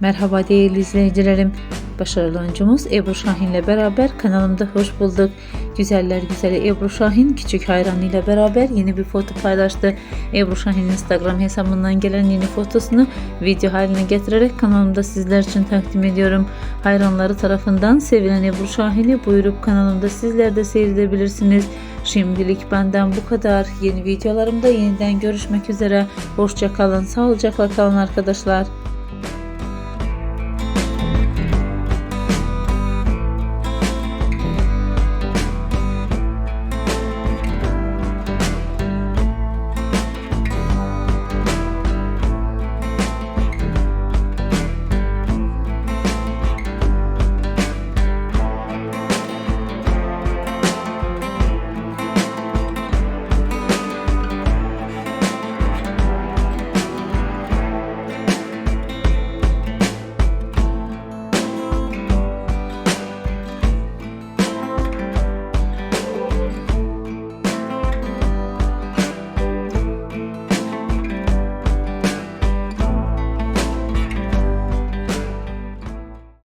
Merhaba değerli izleyicilerim. Başarılı oyuncumuz Ebru Şahin ile beraber kanalımda hoş bulduk. Güzeller güzeli Ebru Şahin küçük hayranıyla beraber yeni bir foto paylaştı. Ebru Şahin Instagram hesabından gelen yeni fotosunu video haline getirerek kanalımda sizler için takdim ediyorum. Hayranları tarafından sevilen Ebru Şahin'i buyurup kanalımda sizler de seyredebilirsiniz. Şimdilik benden bu kadar. Yeni videolarımda yeniden görüşmek üzere. Hoşça kalın, sağlıcakla kalın arkadaşlar.